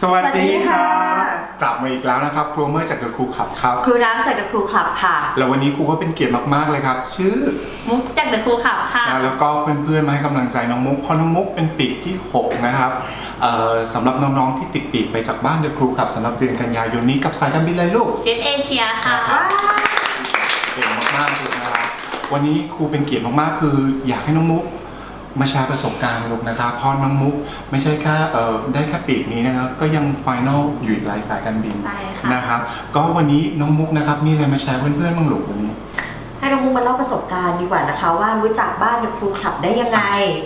สวัสดีค่ะสวัสดีค่ะกลับมาอีกแล้วนะครับครูเมอร์จากเดอะครูขับครับ ครูน้ำจาก The Crew Club ค่ะ แล้ววันนี้ครูก็เป็นเกียรติมากๆเลยครับ ชื่อ มุกจากเดอะครูขับค่ะนะแล้วก็เพื่อนๆมาให้กำลังใจน้องมุกเพราะน้องมุกเป็นปีกที่ 6 นะครับเอ่อสำหรับน้องๆที่ติดปีกไปจากบ้านเดอะครูขับสำหรับเดือนกันยายนนี้กับสายการบินอะไรลูกเจ็ตเอเชียค่ะว้าวเก่งมากๆเลยนะครับวันนี้ครูเป็นเกียรติมากๆ คืออยากให้น้องมุก มาแชร์ประสบการณ์ลูกนะครับเพราะน้องมุกไม่ใช่แค่เอ่อได้แค่ปีกนี้นะครับก็ยังไฟนอลอยู่อีกหลายสายการบินใช่ค่ะ นะครับก็วันนี้น้องมุกนะครับมีอะไรมาแชร์เพื่อนๆบ้างลูกวันนี้ ให้น้องมุกมาเล่าประสบการณ์ดีกว่านะคะ ว่ารู้จักบ้าน The Crew Club ได้ยังไง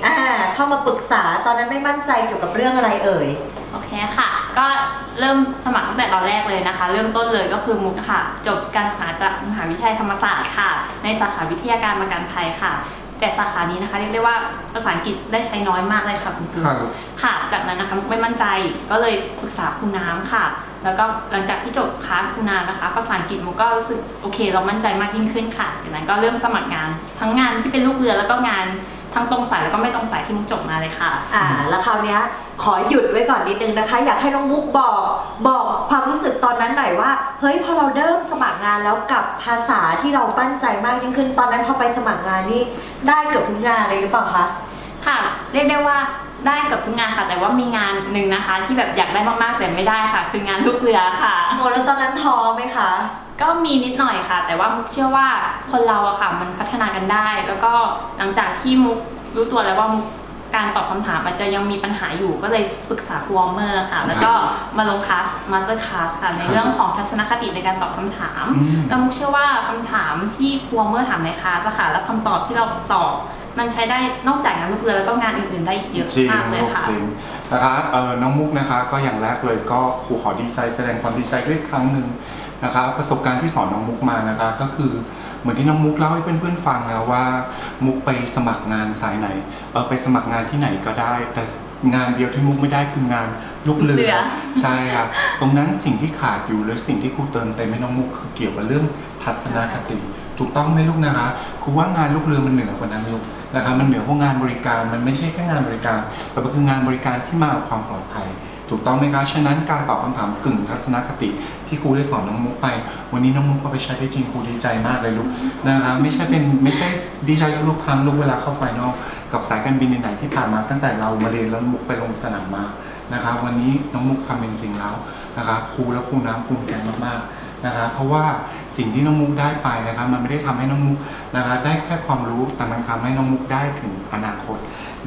อ่าเข้ามาปรึกษาตอนนั้นไม่มั่นใจเกี่ยวกับเรื่องอะไรเอ่ย โอเคค่ะ ก็เริ่มสมัครตั้งแต่ตอนแรกเลยนะคะ เริ่มต้นเลยก็คือมุกค่ะ จบการศึกษาจากมหาวิทยาลัยธรรมศาสตร์ค่ะ ในสาขาวิทยาการประกันภัยค่ะ แต่สาขานี้นะคะเรียกได้ว่าภาษาอังกฤษได้ใช้น้อยมากเลยค่ะคุณครูครับ ค่ะ จากนั้นนะคะมุกไม่มั่นใจก็เลยปรึกษาครูน้ำค่ะ แล้วก็หลังจากที่จบคลาสครูน้ำนะคะ ภาษาอังกฤษมุกก็รู้สึกโอเค เรามั่นใจมากยิ่งขึ้นค่ะ จากนั้นก็เริ่มสมัครงานทั้งงานที่เป็นลูกเรือแล้วก็งาน ทั้งตรงสายแล้วก็ไม่ตรงสายที่มุกจบมาเลยค่ะ อ่า แล้วคราวเนี้ยขอหยุดไว้ก่อนนิดนึงนะคะ อยากให้น้องมุกบอกบอกความรู้สึกตอนนั้นหน่อยว่า เฮ้ยพอเราเริ่มสมัครงานแล้วกับภาษาที่เราปั้นใจมากยิ่งขึ้นตอนนั้นพอไปสมัครงานนี่ได้เกือบทุกงานเลยหรือเปล่าคะค่ะ เรียกได้ว่าได้เกับทุกงานค่ะ แต่ว่ามีงานหนึ่งนะคะ ที่แบบอยากได้มากๆแต่ไม่ได้ค่ะ คืองานลูกเรือค่ะ โมแล้วตอนนั้นท้อไหมคะ ก็มีนิดหน่อยค่ะ แต่ว่ามุกเชื่อว่าคนเราอะค่ะ มันพัฒนากันได้ แล้วก็หลังจากที่มุกรู้ตัวแล้วว่ามุกการตอบคำถามอาจจะยังมีปัญหาอยู่ก็เลยปรึกษาครูวอร์เมอร์ค่ะ แล้วก็มาลงคลาสมาสเตอร์คลาสค่ะในเรื่องของทัศนคติในการตอบคำถาม อืม แล้วมุกเชื่อว่าคำถามที่ครูวอร์เมอร์ถามในคลาสอะค่ะและคำตอบที่เราตอบ มันใช้ได้นอกจากงานลูกเรือแล้วก็งานอื่นๆได้อีกเยอะจริงมากเลยลูกค่ะ จริงนะคะเอ่อน้องมุกนะคะ ก็อย่างแรกเลยก็ครูขอดีใจแสดงความดีใจด้วยอีกครั้งหนึ่ง นะคะประสบการณ์ที่สอนน้องมุกมานะคะ ก็คือเหมือนที่น้องมุกเล่าให้เพื่อนๆฟังนะว่ามุกไปสมัครงานสายไหนเออไปสมัครงานที่ไหนก็ได้ แต่งานเดียวที่มุกไม่ได้คืองานลูกเรืเรือ อใช่ค่ะตรงนั้นสิ่งที่ขาดอยู่หรือสิ่งที่ครูเติมเต็มให้น้องมุกคือเกี่ยวกับเรื่องทัศนคติ ถูกต้องไหมลูกนะคะครูว่างานลูกเรือมันเหนือกว่านั้นลูกนะคะมันเหนือพวกงานบริการมันไม่ใช่แค่งานบริการ แต่มันคืองานบริการที่มากับความปลอดภัย ถูกต้องไหมคะฉะนั้นการตอบคำถามกึ่งทัศนคติ ที่ครูได้สอนน้องมุกไป วันนี้น้องมุกเอไปใช้ได้จริงครูดีใจมากเลยลูกนะคะไม่ใช่เป็นไม่ใช่ดีใจทุกพังลูกเวลาเข้าไฟนอลกับสายการบินไหนที่ผ่านมาตั้งแต่เรามาเรียนแล้วมุกไปลงสนามมานะคะวันนี้น้องมุกทำเป็นจริงแล้วนะคะครูและครูน้ำภูมิใจมากๆนะคะเพราะว่า สิ่งที่น้องมุกได้ไปนะคะมันไม่ได้ทำให้น้องมุกนะคะได้แค่ความรู้แต่มันทำให้น้องมุกได้ถึงอนาคต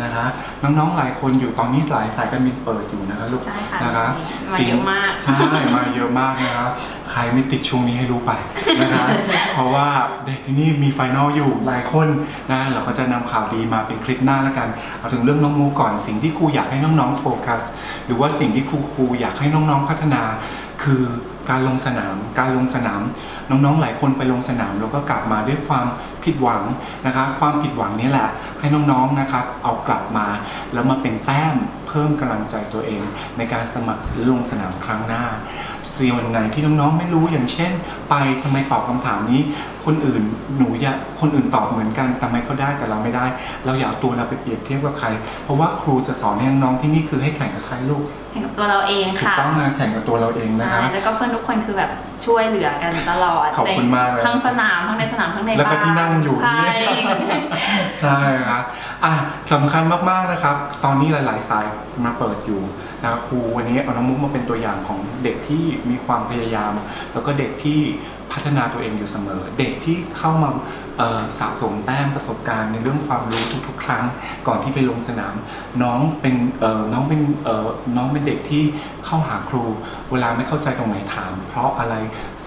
นะคะน้องๆหลายคนอยู่ตอนนี้สายสายการบินเปิดอยู่นะคะลูกใช่ค่ะนะคะมาเยอะมากใช่มาเยอะมากนะครับใครไม่ติดช่วงนี้ให้รู้ไปนะคะเพราะว่าเด็กที่นี่มีไฟนอลอยู่หลายคนนะเราก็จะนำข่าวดีมาเป็นคลิปหน้าแล้วกันเอาถึงเรื่องน้องมูก่อนสิ่งที่ครูอยากให้น้องๆโฟกัส หรือว่าสิ่งที่ครูครูอยากให้น้องๆพัฒนา คือการลงสนาม การลงสนาม น้องๆ หลายคนไปลงสนาม แล้วก็กลับมาด้วยความผิดหวังนะคะความผิดหวังนี้แหละให้น้องๆนะครับเอากลับมา แล้วมาเป็นแต้มเพิ่มกำลังใจตัวเอง ในการสมัครลงสนามครั้งหน้า ส่วนไหนที่น้องๆไม่รู้อย่างเช่น ไปทำไมตอบคำถามนี้ คนอื่นหนูอยากคนอื่นตอบเหมือนกันทำไมเขาได้แต่เราไม่ได้ เราอยากเอาตัวเราไปเปรียบเทียบกับใคร เพราะว่าครูจะสอนให้น้องๆที่นี่คือให้แข่งกับใครลูกแข่งกับตัวเราเองถูกค่ะต้องนะแข่งกับตัวเราเองนะใช่คะแล้วก็เพื่อนทุกคนคือแบบ ช่วยเหลือกันตลอดขอบคุณมากเลย ทั้งสนามทั้งในสนามทั้งในแล้วก็บ้านที่นั่งอยู่ใช่ใช่ครับอะสำคัญมากๆนะครับ ตอนนี้หลาย ๆ สายมาเปิดอยู่นะครับครูวันนี้เอาน้องมุกมาเป็นตัวอย่างของเด็กที่มีความพยายาม แล้วก็เด็กที่ พัฒนาตัวเองอยู่เสมอ เด็กที่เข้ามาสะสมแต้มประสบการณ์ในเรื่องความรู้ทุกๆ ครั้ง ก่อนที่ไปลงสนาม น้องเป็นน้องเป็นน้องเป็นเด็กที่เข้าหาครู เวลาไม่เข้าใจตรงไหนถาม เพราะอะไร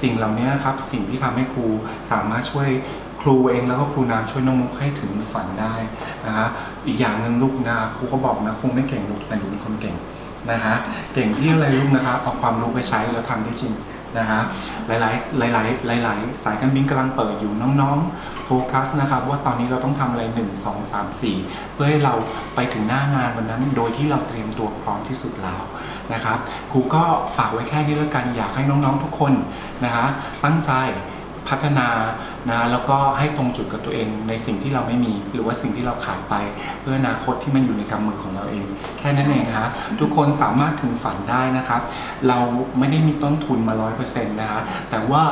สิ่งเหล่านี้ครับสิ่งที่ทำให้ครูสามารถช่วยครูเองแล้วก็ครูน้ำช่วยน้องมุกให้ถึงฝันได้นะฮะอีกอย่างหนึ่งลูกนะครูก็บอกนะครูไม่เก่งลูกแต่หนูเป็นคนเก่งนะฮะเก่งที่อะไรลูกนะครับเอาความรู้ไปใช้แล้วทำได้จริง นะฮะหลายๆหลายๆหลาย ๆ สายการบินกำลังเปิดอยู่น้องๆโฟกัสนะครับว่าตอนนี้เราต้องทำอะไร 1 2 3 4 เพื่อให้เราไปถึงหน้างานวันนั้น โดยที่เราเตรียมตัวพร้อมที่สุดแล้วนะครับครูก็ฝากไว้แค่นี้แล้วกันอยากให้น้องๆทุกคนนะฮะตั้งใจ พัฒนานะแล้วก็ให้ตรงจุดกับตัวเองในสิ่งที่เราไม่มี หรือว่าสิ่งที่เราขาดไป เพื่ออนาคตที่มันอยู่ในกำมือของเราเอง แค่นั้นเองนะฮะทุกคนสามารถถึงฝันได้นะครับ เราไม่ได้มีต้นทุนมา 100%นะฮะแต่ว่า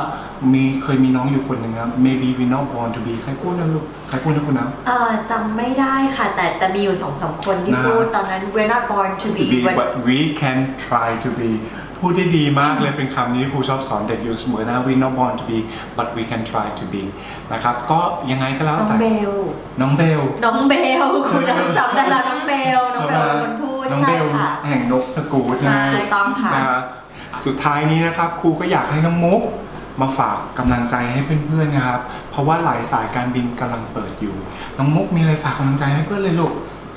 มีเคยมีน้องอยู่คนหนึ่งครับ maybe we not born to be ใครพูดนะลูกใครพูดนะคุณน้ำเอ่อจำไม่ได้ค่ะ แต่แต่มีอยู่สองสามคนที่นะ พูดตอนนั้น we're not born to be to be when- but we can try to be พูดได้ดีมากเลยเป็นคำนี้ที่ครูชอบสอนเด็กอยู่เสมอนะ we not born to be but we can try to be นะครับ ก็ยังไงก็แล้วน้องแต่ เบล น้องเบล น้องเบล คุณน้ำจำได้แล้วน้องเบล น้องเบลเป็นคนพูดน้องใช่เบลค่ะ แห่งนกสกูใช่ไหมถูกต้องค่ะนฮสุดท้ายนี้นะครับครูก็อยากให้น้องมุกมาฝากกำลังใจให้เพื่อนๆนะครับ เพราะว่าหลายสายการบินกำลังเปิดอยู่ น้องมุกมีอะไรฝากกำลังใจให้เพื่อนเลยลูก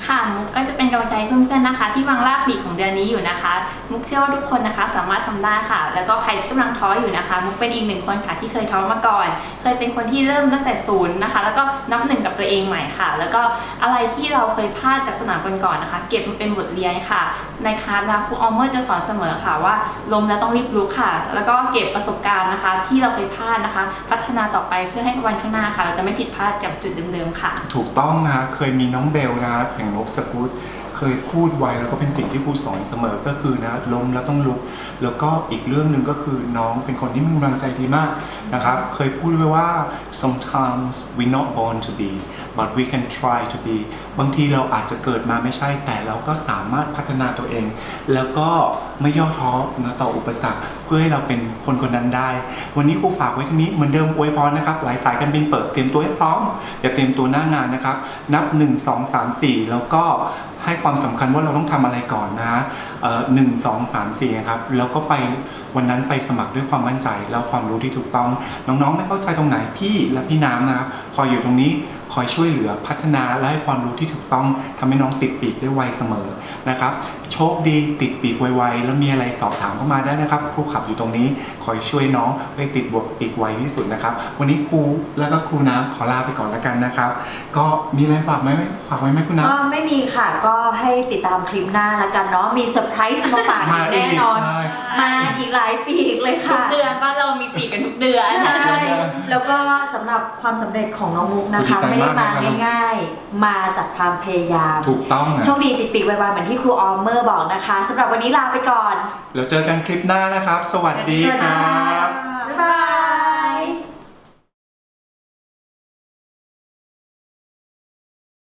ค่ะมุกก็จะเป็นกำลังใจเพื่อนๆนะคะ ที่วางรากปีของเดือนนี้อยู่นะคะ มุกเชื่อว่าทุกคนนะคะ สามารถทำได้ค่ะ แล้วก็ใครที่กำลังท้ออยู่นะคะ มุกเป็นอีกหนึ่งคนค่ะที่เคยท้อมาก่อน เคยเป็นคนที่เริ่มตั้งแต่ศูนย์นะคะ แล้วก็นับหนึ่งกับตัวเองใหม่ค่ะ แล้วก็อะไรที่เราเคยพลาดจากสนามก่อนๆนะคะ เก็บมาเป็นบทเรียนค่ะ ในคลาสนะครูออมเมอร์จะสอนเสมอค่ะว่าล้มแล้วต้องรีบลุกค่ะ แล้วก็เก็บประสบการณ์นะคะ ที่เราเคยพลาดนะคะ พัฒนาต่อไปเพื่อให้วันข้างหน้าค่ะ เราจะไม่ผิดพลาดกับจุดเดิมๆค่ะ ถูกต้องนะฮะเคยมีน้องเบลนะแห่งนกสกูต เคยพูดไว้แล้วก็เป็นสิ่งที่ครูสอนเสมอก็คือนะล้มแล้วต้องลุก แล้วก็อีกเรื่องหนึ่งก็คือน้องเป็นคนที่มีกำลังใจดีมากนะครับเคยพูดไว้ว่า sometimes we not born to be but we can try to be บางทีเราอาจจะเกิดมาไม่ใช่แต่เราก็สามารถพัฒนาตัวเอง แล้วก็ไม่ย่อท้อนะต่ออุปสรรคเพื่อให้เราเป็นคนคนนั้นได้ วันนี้ครูฝากไว้ที่นี้เหมือนเดิมอวยพรนะครับหลายสายการบินเปิดเตรียมตัวให้พร้อมอย่าเตรียมตัวหน้างานนะครับ นับ 1 2 3 4 แล้วก็ให้ความสำคัญว่าเราต้องทำอะไรก่อนนะหนึ่งสองสามสี่ครับแล้วก็ไปวันนั้นไปสมัครด้วยความมั่นใจ แล้วความรู้ที่ถูกต้อง น้องๆ ไม่เข้าใจตรงไหนพี่และพี่น้ำนะครับคอยอยู่ตรงนี้ คอยช่วยเหลือพัฒนาและให้ความรู้ที่ถูกต้องทำให้น้องติดปีกได้ไวเสมอนะครับ โชคดีติดปีกไวๆแล้วมีอะไรสอบถามเข้ามาได้นะครับ ครูขับอยู่ตรงนี้คอยช่วยน้องให้ติดบวกปีกไวที่สุดนะครับ วันนี้ครูแล้วก็ครูน้ำขอลาไปก่อนแล้วกันนะครับ ก็มีอะไรฝากไหมฝากไว้ไหมคุณน้ำก็ไม่มีค่ะก็ให้ติดตามคลิปหน้าละกันเนาะมีเซอร์ไพรส์มาฝากอีกแน่นอนใช่มาอีกหลายปีกเลยทุค่ะกเดือนบ้านเรามีปีกกันทุกเดือนใช่แล้วก็สำหรับความสำเร็จของน้องมุกนะคะดีใจไม่ได้มากมานะครับง่ายๆ มาจากความพยายาม ถูกต้องนะโชคดีติดปีกไวๆเหมือนที่ครูออมเมอร์บอกนะคะสำหรับวันนี้ลาไปก่อน แล้วเจอกันคลิปหน้านะครับ สวัสดีสวัสดีครัค่ะบ